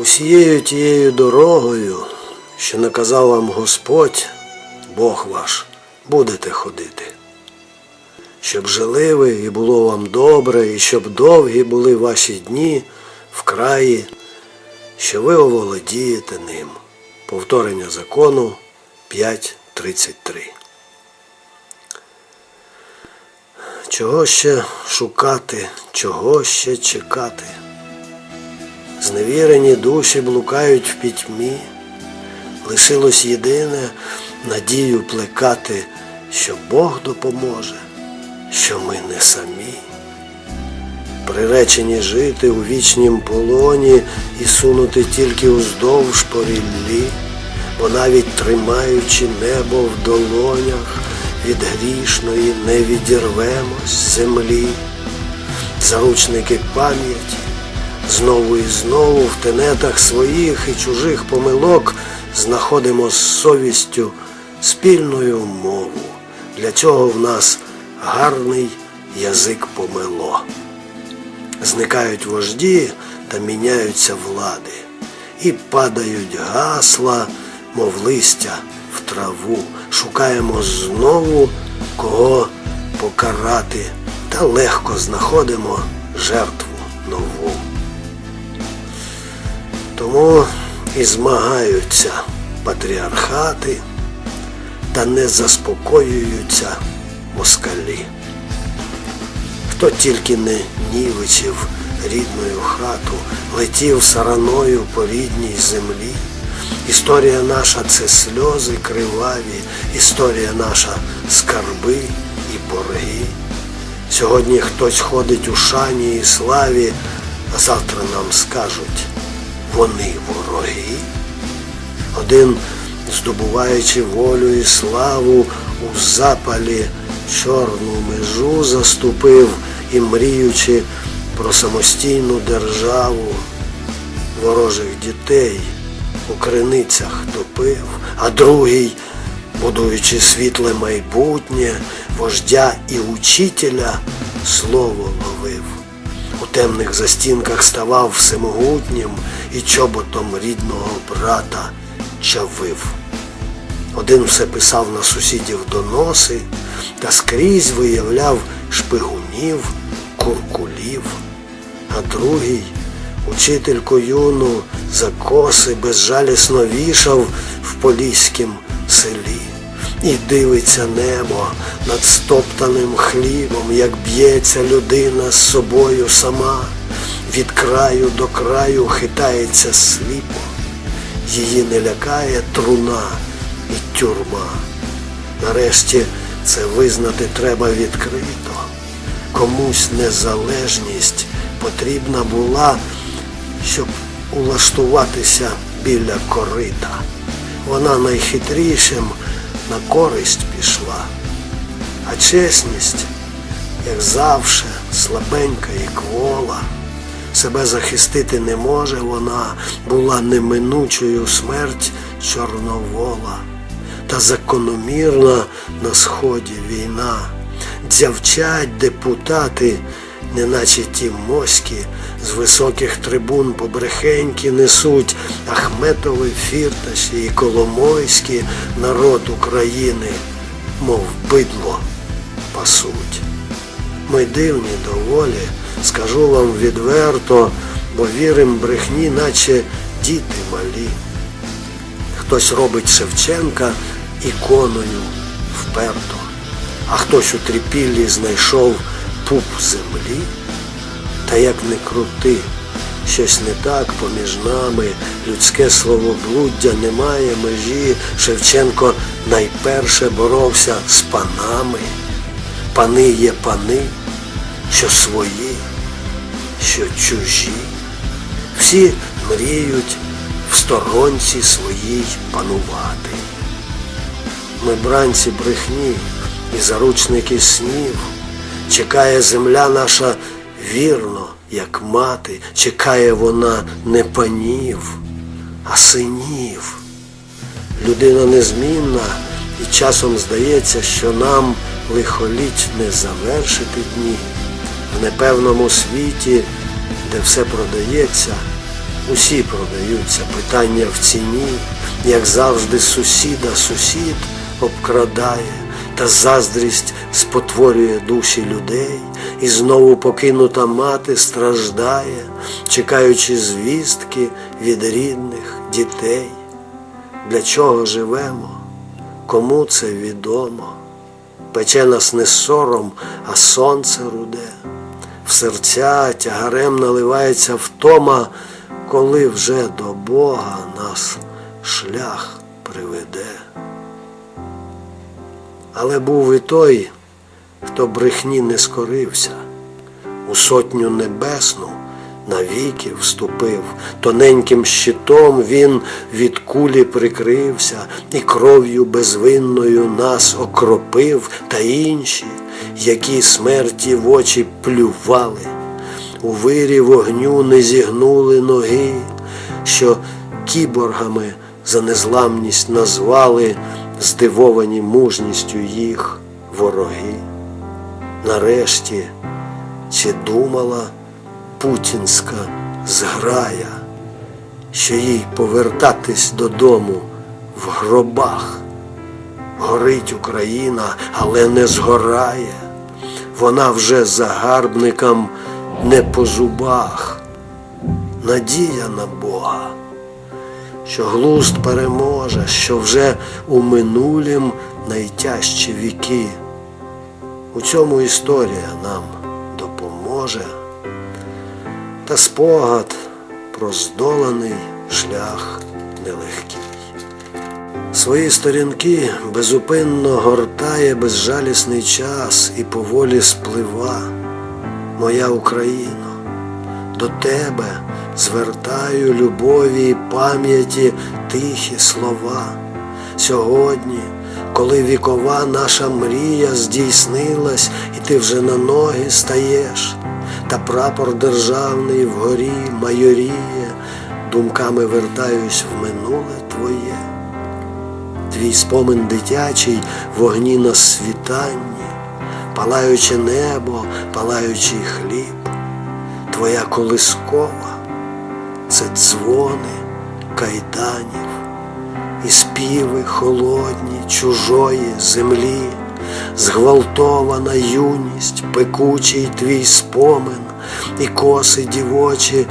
Усією тією дорогою, що наказав вам Господь, Бог ваш, будете ходити. Щоб жили ви і було вам добре, і щоб довгі були ваші дні в краї, що ви оволодієте ним. Повторення закону 5.33. Чого ще шукати, чого ще чекати? Зневірені душі блукають в пітьмі, лишилось єдине надію плекати, що Бог допоможе, що ми не самі. Приречені жити у вічнім полоні і сунути тільки уздовж по ріллі, бо навіть тримаючи небо в долонях, від грішної не відірвемось землі. Заручники пам'яті знову і знову в тенетах своїх і чужих помилок знаходимо з совістю спільною мову. Для цього в нас гарний язик помило. Зникають вожді та міняються влади, і падають гасла, мов листя в траву. Шукаємо знову кого покарати, та легко знаходимо жертву Тому і змагаються патріархати та не заспокоюються москалі. Хто тільки не нівичив рідною хату, летів сараною по рідній землі. Історія наша це сльози криваві, історія наша скарби і борги. Сьогодні хтось ходить у шані і славі, а завтра нам скажуть вони вороги. Один, здобуваючи волю і славу, у запалі чорну межу заступив і мріючи про самостійну державу ворожих дітей у криницях топив, а другий, будуючи світле майбутнє, вождя і учителя слово ловив. У темних застінках ставав всемогутнім і чоботом рідного брата чавив. Один все писав на сусідів доноси та скрізь виявляв шпигунів, куркулів, а другий учительку юну за коси безжалісно вішав в поліськім селі. І дивиться небо над стоптаним хлібом, як б'ється людина з собою сама, від краю до краю хитається сліпо, її не лякає труна і тюрма. Нарешті це визнати треба відкрито. Комусь незалежність потрібна була, щоб улаштуватися біля корита. Вона найхитрішим на користь пішла, а чесність, як завше, слабенька і квола. Себе захистити не може вона, була неминучою смерть чорновола. Та закономірна на сході війна. Дзявчать депутати, неначе ті моські, з високих трибун побрехеньки несуть Ахметови фірташі і Коломойські народ України, мов бидло пасуть. Ми дивні доволі, скажу вам відверто, бо вірим брехні, наче діти малі. Хтось робить Шевченка іконою вперто, а хтось у трипіллі знайшов пуп землі. Та як не крути, щось не так поміж нами, людське словоблуддя немає межі. Шевченко найперше боровся з панами. Пани є пани, що свої, що чужі. Всі мріють в сторонці своїй панувати. Ми бранці брехні і заручники снів. Чекає земля наша вірно, як мати, чекає вона не панів, а синів. Людина незмінна, і часом здається, що нам лихоліть не завершити дні. В непевному світі, де все продається, Усі продаються, питання в ціні, як завжди сусіда сусід обкрадає, та заздрість спотворює душі людей, і знову покинута мати страждає, чекаючи звістки від рідних дітей. Для чого живемо? Кому це відомо? Пече нас не сором, а сонце руде. В серця тягарем наливається втома, коли вже до Бога нас шлях приведе. Але був і той, хто брехні не скорився, у сотню небесну навіки вступив, тоненьким щитом він від кулі прикрився, і кров'ю безвинною нас окропив, та інші, які смерті в очі плювали, у вирі вогню не зігнули ноги, що кіборгами за незламність назвали, здивовані мужністю їх вороги. Нарешті, чи думала путінська зграя, що їй повертатись додому в гробах? Горить Україна, але не згорає, вона вже загарбникам не по зубах. Надія на Бога, що глузд переможе, що вже у минулім найтяжчі віки. У цьому історія нам допоможе, та спогад про здоланий шлях нелегкий. Свої сторінки безупинно гортає безжалісний час і поволі сплива. Моя Україно, до тебе звертаю любові і пам'яті тихі слова. Сьогодні, коли вікова наша мрія здійснилась, і ти вже на ноги стаєш, та прапор державний вгорі майоріє, думками вертаюсь в минуле твоє. Твій спомин дитячий вогні на світанні, палаюче небо, палаючий хліб, твоя колискова це дзвони кайданів і співи холодні чужої землі, зґвалтована юність, пекучий твій спомин, і коси дівочі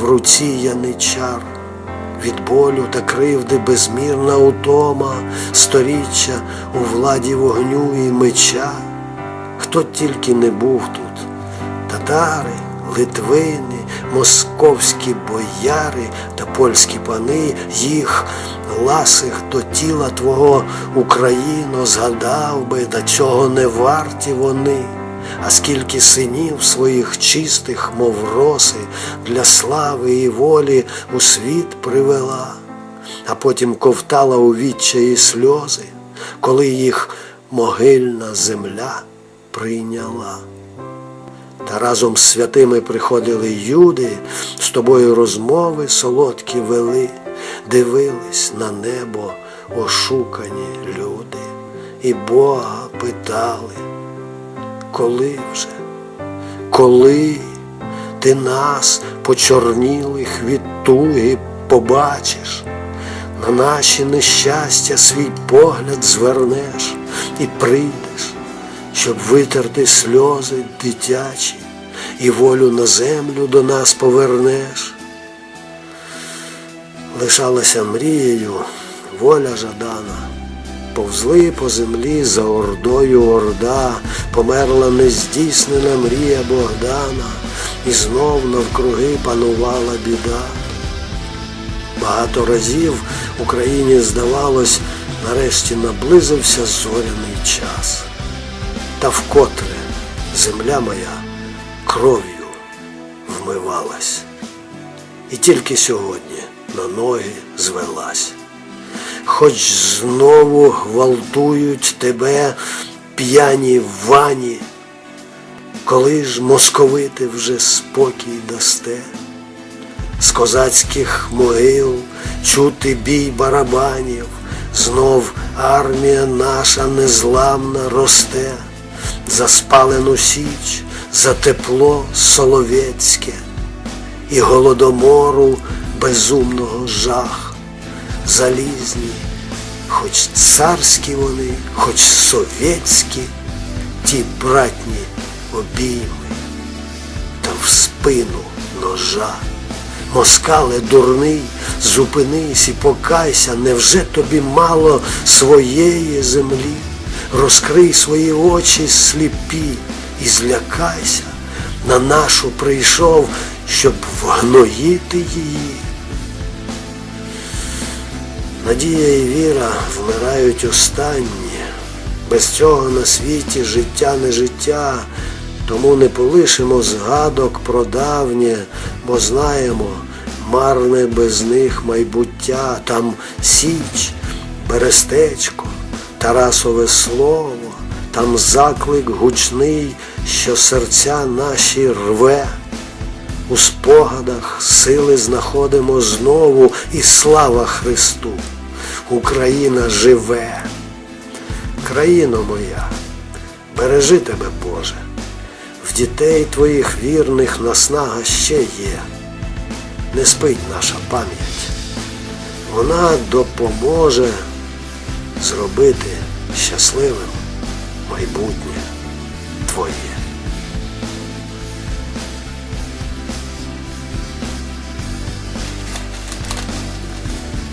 в руці яничар. Від болю та кривди безмірна утома, сторіччя у владі вогню і меча. Хто тільки не був тут, татари, литвини, московські бояри та польські пани, їх ласих до тіла твого Україно згадав би, та чого не варті вони. А скільки синів своїх чистих, мов роси, для слави і волі у світ привела, а потім ковтала у відчаї сльози, коли їх могильна земля прийняла. Та разом з святими приходили юди, з тобою розмови солодкі вели, дивились на небо ошукані люди, і Бога питали коли вже, коли ти нас, почорнілих від туги, побачиш, на наші нещастя свій погляд звернеш і прийдеш, щоб витерти сльози дитячі і волю на землю до нас повернеш. Лишалася мрією воля жадана. Повзли по землі за ордою орда, померла нездійснена мрія Богдана, і знов навкруги панувала біда. Багато разів Україні здавалось, нарешті наблизився зоряний час. Та вкотре земля моя кров'ю вмивалась. І тільки сьогодні на ноги звелась. Хоч знову гвалтують тебе п'яні вані, коли ж московити вже спокій дасте, з козацьких могил чути бій барабанів, знов армія наша незламна росте, за спалену січ, за тепло соловецьке, і голодомору безумного жах, залізні, хоч царські вони, хоч совєтські, ті братні обійми, та в спину ножа. Москале дурний, зупинись і покайся, невже тобі мало своєї землі? Розкрий свої очі сліпі і злякайся, на нашу прийшов, щоб вгноїти її. Надія і віра вмирають останні. Без цього на світі життя не життя, тому не полишимо згадок про давнє, бо знаємо, марне без них майбуття, там Січ, Берестечко, Тарасове слово, там заклик гучний, що серця наші рве. У спогадах сили знаходимо знову і слава Христу. Україна живе. Країно моя, бережи тебе, Боже, в дітей твоїх вірних наснага ще є. Не спить наша пам'ять. Вона допоможе зробити щасливим майбутнє твоє.